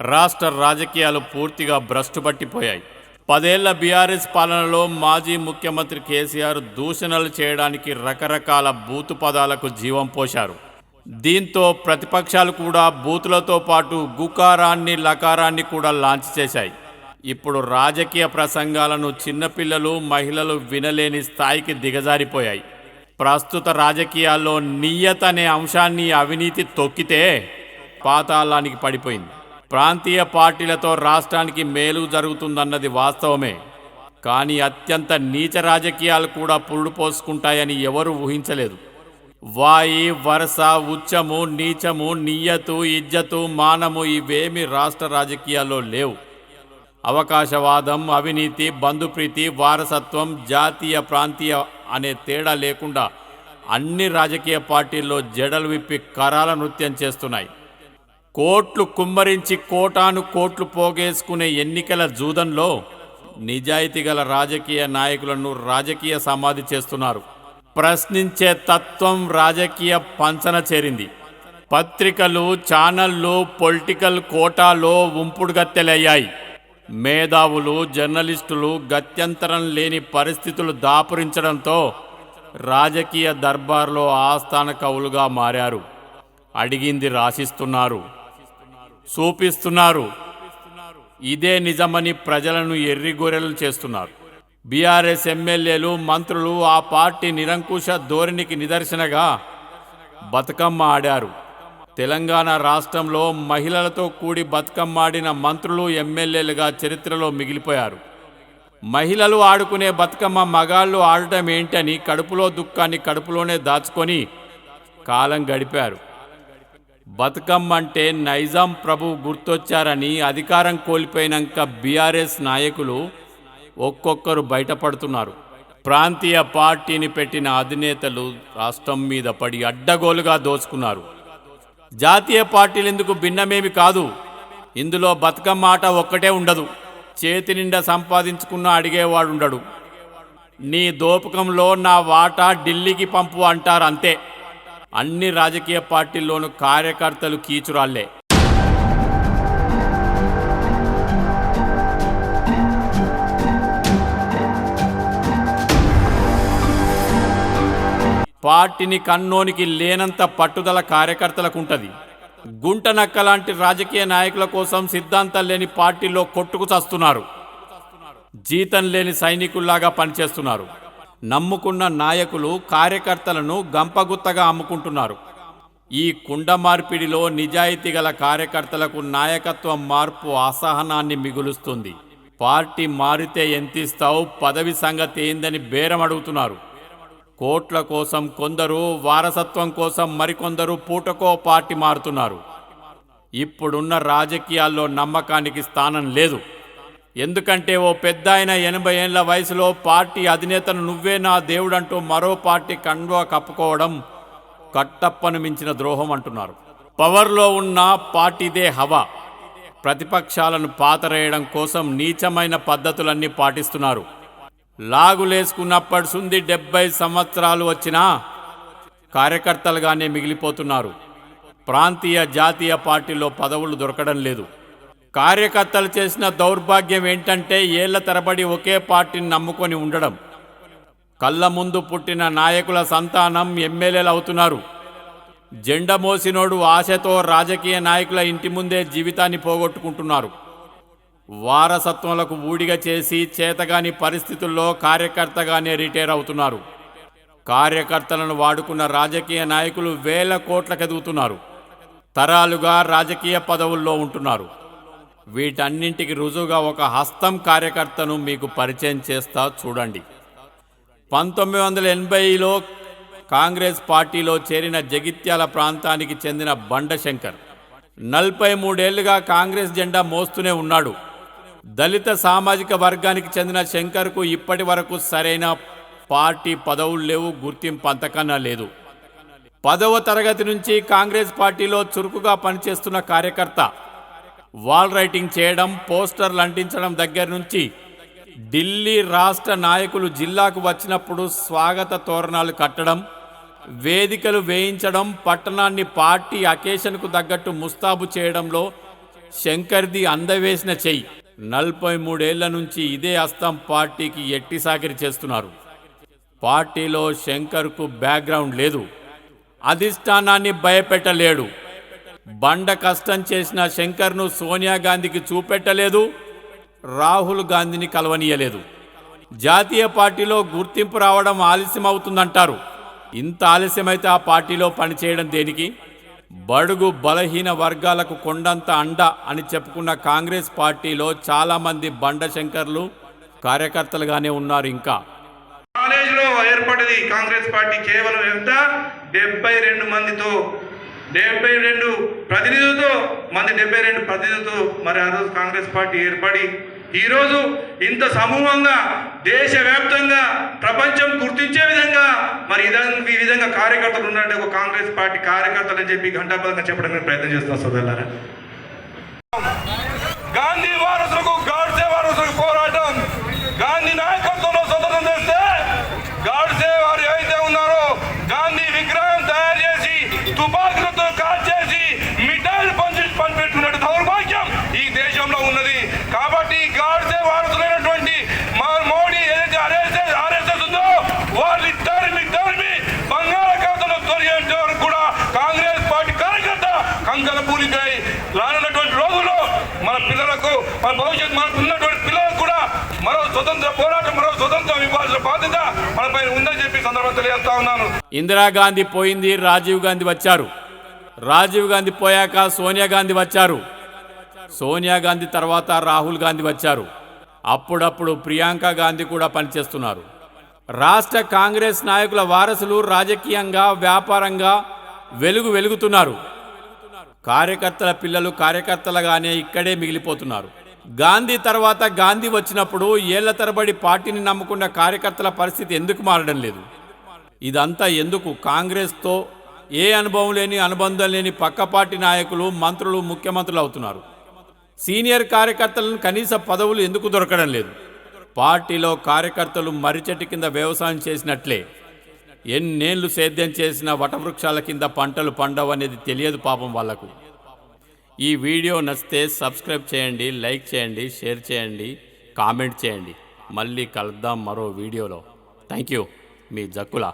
రాష్ట్ర రాజకీయాలు పూర్తిగా భ్రష్టు పట్టిపోయాయి పదేళ్ళ బీఆర్ఎస్ పాలనలో మాజీ ముఖ్యమంత్రి కేసీఆర్ దూషణలు చేయడానికి రకరకాల బూతు పదాలకు జీవం పోశారు. దీంతో ప్రతిపక్షాలు కూడా బూతులతో పాటు గుకారాన్ని లకారాన్ని కూడా లాంచ్ చేశాయి. ఇప్పుడు రాజకీయ ప్రసంగాలను చిన్నపిల్లలు మహిళలు వినలేని స్థాయికి దిగజారిపోయాయి. ప్రస్తుత రాజకీయాల్లో నియత అనే అంశాన్ని అవినీతి తొక్కితే పాతాళానికి పడిపోయింది. ప్రాంతీయ పార్టీలతో రాష్ట్రానికి మేలు జరుగుతుందన్నది వాస్తవమే. కానీ అత్యంత నీచ రాజకీయాలు కూడా పురుడు పోసుకుంటాయని ఎవరూ ఊహించలేదు. వాయి వరస ఉచ్చము నీచము నియ్యతు ఇజ్జతు మానము ఇవేమి రాష్ట్ర రాజకీయాల్లో లేవు. అవకాశవాదం అవినీతి బంధుప్రీతి వారసత్వం జాతీయ ప్రాంతీయ అనే తేడా లేకుండా అన్ని రాజకీయ పార్టీల్లో జడలు విప్పి కరాల నృత్యం చేస్తున్నాయి. కోట్లు కుమ్మరించి కోటాను కోట్లు పోగేసుకునే ఎన్నికల జూదంలో నిజాయితీ గల రాజకీయ నాయకులను రాజకీయ సమాధి చేస్తున్నారు. ప్రశ్నించే తత్వం రాజకీయ పంచన చేరింది. పత్రికలు ఛానళ్ళు పొలిటికల్ కోటాలో ఉంపుడుగత్తెలయ్యాయి. మేధావులు జర్నలిస్టులు గత్యంతరం లేని పరిస్థితులు దాపురించడంతో రాజకీయ దర్బార్లో ఆస్థాన కవులుగా మారారు. అడిగింది రాసిస్తున్నారు. చూపిస్తున్నారు. ఇదే నిజమని ప్రజలను ఎర్రిగొర్రెలు చేస్తున్నారు. బీఆర్ఎస్ ఎమ్మెల్యేలు మంత్రులు ఆ పార్టీ నిరంకుశ ధోరణికి నిదర్శనగా బతుకమ్మ ఆడారు. తెలంగాణ రాష్ట్రంలో మహిళలతో కూడి బతుకమ్మ ఆడిన మంత్రులు ఎమ్మెల్యేలుగా చరిత్రలో మిగిలిపోయారు. మహిళలు ఆడుకునే బతుకమ్మ మగాళ్ళు ఆడటం ఏంటని కడుపులో దుఃఖాన్ని కడుపులోనే దాచుకొని కాలం గడిపారు. బతుకమ్మ అంటే నైజాం ప్రభు గుర్తొచ్చారని అధికారం కోల్పోయినాక బీఆర్ఎస్ నాయకులు ఒక్కొక్కరు బయటపడుతున్నారు. ప్రాంతీయ పార్టీని పెట్టిన అధినేతలు రాష్ట్రం మీద పడి అడ్డగోలుగా దోచుకున్నారు. జాతీయ పార్టీలు ఎందుకు భిన్నమేమి కాదు. ఇందులో బతుకమ్మ ఆట ఒక్కటే ఉండదు. చేతి నిండా సంపాదించుకున్న అడిగేవాడు ఉండడు నీ దోపకంలో నా వాటా ఢిల్లీకి పంపు అంటారు అంతే. అన్ని రాజకీయ పార్టీల్లోనూ కార్యకర్తలు కీచురాళ్ళే. పార్టీని కన్నోనికి లేనంత పట్టుదల కార్యకర్తలకు ఉంటుంది గుంట నక్క లాంటి రాజకీయ నాయకుల కోసం సిద్ధాంతం లేని పార్టీలో కొట్టుకు చస్తున్నారు. జీతం లేని సైనికుల్లాగా పనిచేస్తున్నారు. నమ్ముకున్న నాయకులు కార్యకర్తలను గంపగుత్తగా అమ్ముకుంటున్నారు. ఈ కుండ మార్పిడిలో నిజాయితీ గల కార్యకర్తలకు నాయకత్వం మార్పు అసహనాన్ని మిగులుస్తుంది. పార్టీ మారితే ఎంతిస్తావు పదవి సంగతి ఏందని బేరం అడుగుతున్నారు. కోట్ల కోసం కొందరు వారసత్వం కోసం మరికొందరు పూటకో పార్టీ మారుతున్నారు. ఇప్పుడున్న రాజకీయాల్లో నమ్మకానికి స్థానం లేదు. ఎందుకంటే ఓ పెద్ద ఆయన ఎనభై ఏళ్ళ వయసులో పార్టీ అధినేతను నువ్వే నా దేవుడంటూ మరో పార్టీ కండువా కప్పుకోవడం కట్టప్పను మించిన ద్రోహం అంటున్నారు. పవర్లో ఉన్న పార్టీదే హవా. ప్రతిపక్షాలను పాతరేయడం కోసం నీచమైన పద్ధతులన్నీ పాటిస్తున్నారు. లాగులేసుకున్నప్పటి సుంది డెబ్బై సంవత్సరాలు వచ్చినా కార్యకర్తలుగానే మిగిలిపోతున్నారు. ప్రాంతీయ జాతీయ పార్టీలో పదవులు దొరకడం లేదు. కార్యకర్తలు చేసిన దౌర్భాగ్యం ఏంటంటే ఏళ్ళ తరబడి ఒకే పార్టీని నమ్ముకొని ఉండడం. కళ్ళ ముందు పుట్టిన నాయకుల సంతానం ఎమ్మెల్యేలు అవుతున్నారు. జెండ మోసినోడు ఆశతో రాజకీయ నాయకుల ఇంటి ముందే జీవితాన్ని పోగొట్టుకుంటున్నారు. వారసత్వాలకు ఊడిగా చేసి చేతగాని పరిస్థితుల్లో కార్యకర్తగానే రిటైర్ అవుతున్నారు. కార్యకర్తలను వాడుకున్న రాజకీయ నాయకులు వేల కోట్లకు ఎదుగుతున్నారు తరాలుగా రాజకీయ పదవుల్లో ఉంటున్నారు. వీటన్నింటికి రుజువుగా ఒక హస్తం కార్యకర్తను మీకు పరిచయం చేస్తా చూడండి. పంతొమ్మిది వందల ఎనభైలో కాంగ్రెస్ పార్టీలో చేరిన జగిత్యాల ప్రాంతానికి చెందిన బండశంకర్. నలభై మూడేళ్ళుగా కాంగ్రెస్ జెండా మోస్తూనే ఉన్నాడు. దళిత సామాజిక వర్గానికి చెందిన శంకర్కు ఇప్పటి వరకు సరైన పార్టీ పదవులు లేవు గుర్తింపు అంతకన్నా లేదు. పదవ తరగతి నుంచి కాంగ్రెస్ పార్టీలో చురుకుగా పనిచేస్తున్న కార్యకర్త వాల్ రైటింగ్ చేయడం పోస్టర్లు అంటించడం దగ్గర నుంచి ఢిల్లీ రాష్ట్ర నాయకులు జిల్లాకు వచ్చినప్పుడు స్వాగత తోరణాలు కట్టడం వేదికలు వేయించడం పట్టణాన్ని పార్టీ అకేషన్కు తగ్గట్టు ముస్తాబు చేయడంలో శంకర్ది అందవేసిన చెయ్యి. నలభై మూడేళ్ళ నుంచి ఇదే అస్తం పార్టీకి ఎట్టి సాకిరి చేస్తున్నారు. పార్టీలో శంకర్కు బ్యాక్గ్రౌండ్ లేదు. అధిష్టానాన్ని భయపెట్టలేడు. బండ కష్టం చేసిన శంకర్ను సోనియా గాంధీకి చూపెట్టలేదు రాహుల్ గాంధీని కలవనీయలేదు. జాతీయ పార్టీలో గుర్తింపు రావడం ఆలస్యం అవుతుందంటారు ఇంత ఆలస్యమైతే ఆ పార్టీలో పనిచేయడం దేనికి? బడుగు బలహీన వర్గాలకు కొండంత అండ అని చెప్పుకున్న కాంగ్రెస్ పార్టీలో చాలామంది బండ శంకర్లు కార్యకర్తలుగానే ఉన్నారు ఇంకా. కాలేజీలో ఏర్పడింది కాంగ్రెస్ పార్టీ కేవలం ఎంత? డెబ్బై రెండు మందితో డెబ్బై రెండు ప్రతినిధులతో మంది డెబ్బై రెండు ప్రతినిధులతో మరి ఆ రోజు కాంగ్రెస్ పార్టీ ఏర్పడి ఈరోజు ఇంత సమూహంగా దేశవ్యాప్తంగా ప్రపంచం గుర్తించే విధంగా మరి ఇదం- ఈ విధంగా కార్యకర్తలు ఉన్నట్టు ఒక కాంగ్రెస్ పార్టీ కార్యకర్తలు అని చెప్పి ఘంటాపదంగా చెప్పడానికి ప్రయత్నం చేస్తున్నాం సోదరులారా. గాంధీ వారసులకు గాడ్సే వారసులకు పోరాటం. గాంధీ నాయకత్వంలో స్వతంత్రం చేస్తే ఉందని చెప్పి సందర్భం తెలియజేస్తా ఉన్నాను. ఇందిరాగాంధీ పోయింది రాజీవ్ గాంధీ వచ్చారు. రాజీవ్ గాంధీ పోయాక సోనియా గాంధీ వచ్చారు. సోనియా గాంధీ తర్వాత రాహుల్ గాంధీ వచ్చారు. అప్పుడప్పుడు ప్రియాంక గాంధీ కూడా పనిచేస్తున్నారు. రాష్ట్ర కాంగ్రెస్ నాయకుల వారసులు రాజకీయంగా వ్యాపారంగా వెలుగు వెలుగుతున్నారు. కార్యకర్తల పిల్లలు కార్యకర్తలుగానే ఇక్కడే మిగిలిపోతున్నారు. గాంధీ తర్వాత గాంధీ వచ్చినప్పుడు ఏళ్ళ తరబడి పార్టీని నమ్ముకున్న కార్యకర్తల పరిస్థితి ఎందుకు మారడం లేదు? ఇదంతా ఎందుకు? కాంగ్రెస్తో ఏ అనుభవం లేని అనుబంధం లేని పక్క పార్టీ నాయకులు మంత్రులు ముఖ్యమంత్రులు అవుతున్నారు. సీనియర్ కార్యకర్తలను కనీస పదవులు ఎందుకు దొరకడం లేదు? పార్టీలో కార్యకర్తలు మర్రిచెట్టు కింద వ్యవసాయం చేసినట్లే. ఎన్నేళ్ళు సేద్యం చేసిన వటవృక్షాల కింద పంటలు పండవనేది తెలియదు పాపం వాళ్ళకు. ఈ వీడియో నచ్చితే సబ్స్క్రైబ్ చేయండి లైక్ చేయండి షేర్ చేయండి కామెంట్ చేయండి. మళ్ళీ కలుద్దాం మరో వీడియోలో. థ్యాంక్ యూ మీ జక్కులా.